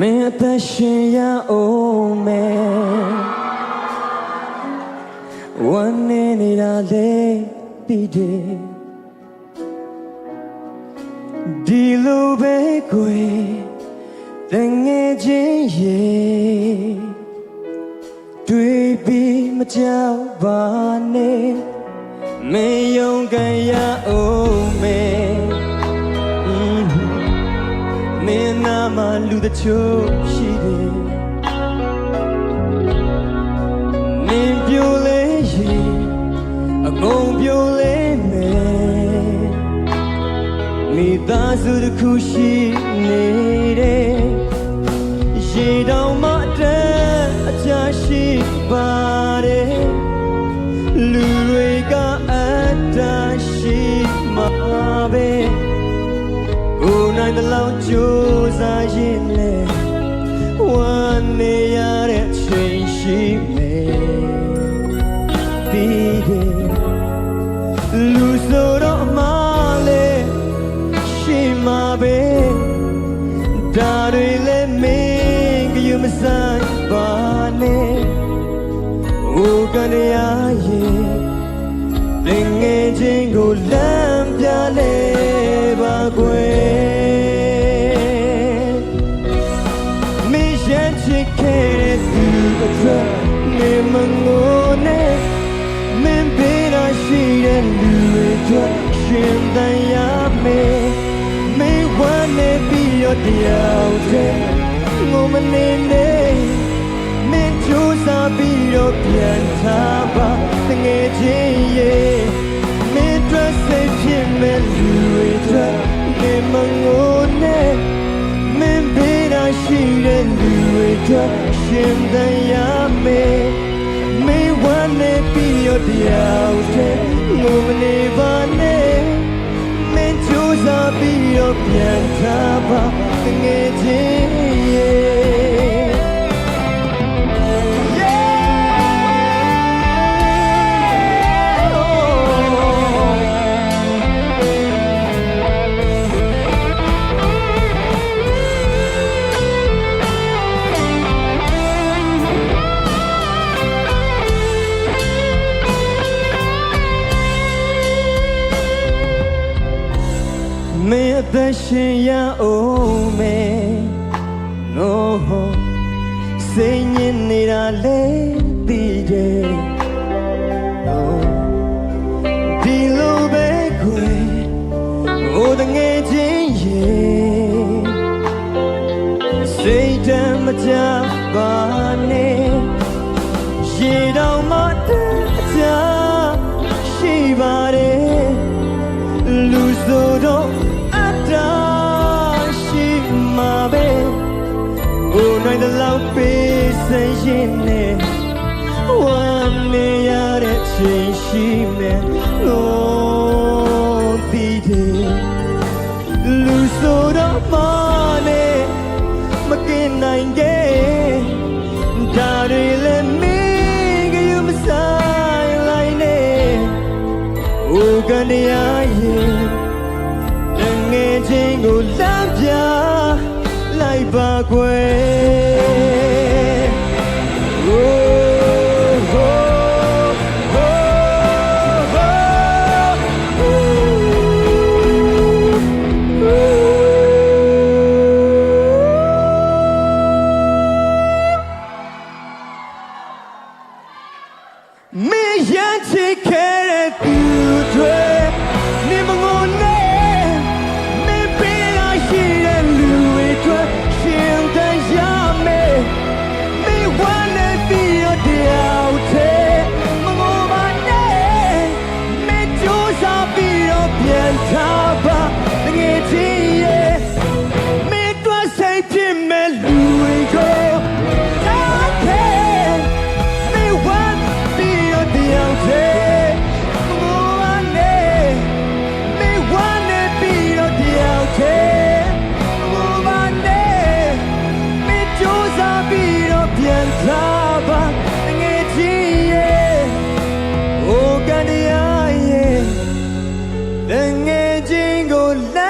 မင်းအသက်ရှင်ရအောင်မယ်ဝမ်းနေနေတာလေတီးတယ်ဒီလိုပဲကိုယ်တငယ်ချင်းရေတွေ့ပြီးမကြောက်ပါနဲ့မင်းယုံကြရအောင် မလူတချို့ရှိတယ်မင်းပြိုလဲရင်အကုန်ပြိုလဲမယ်မိသားစုတစ်ခုရှိနေတဲ့ရေတောင်မှအတဲ့အချာရှိပါ ကနေရရင်တင်ငယ်ချင်းကိုလမ်းပြလဲပါကွယ်မင်းရဲ့ချစ်ခဲ့တဲ့သူအတွက်နေမငိုနဲ့မင်းပေးတာရှိတဲ့လူတွေအတွက်ရှင်တန်ရမယ်မင်းဝမ်းနေပြီးတော့တရားတည်းငိုမနေနဲ့မင်း ကြိုးစားပြီးတော့ပြန်ထားပါတငယ်ချင်းရေမင်းတို့စိတ်ဖြစ်မဲ့လူတွေအတွက်နေမငိုနဲ့မင်းဘေးတာရှိတဲ့လူတွေအတွက်ရှင်သန်ရမယ်မင်းဝမ်းနေပြီးတော့တရားတည်းငိုမနေပါနဲ့မင်းကြိုးစားပြီးတော့ပြန်ထားပါတငယ်ချင်း မင်းအသက်ရှင်ရအောင်မယ်နို့စိတ်ညစ်နေတာလေပြီးတယ်ဒီ စရင်နဲ့ဝမ်းနေရတဲ့ချိန်ရှိမယ်လို့ဒီတယ်လူဆိုတော့မနဲ့မကင်နိုင်ခဲ့ဒါတွေလည်းမင်းကယူမဆိုင်လိုက်နဲ့ဟိုကနေရရင်တငယ်ချင်းကိုလမ်းပြလိုက်ပါကွယ် la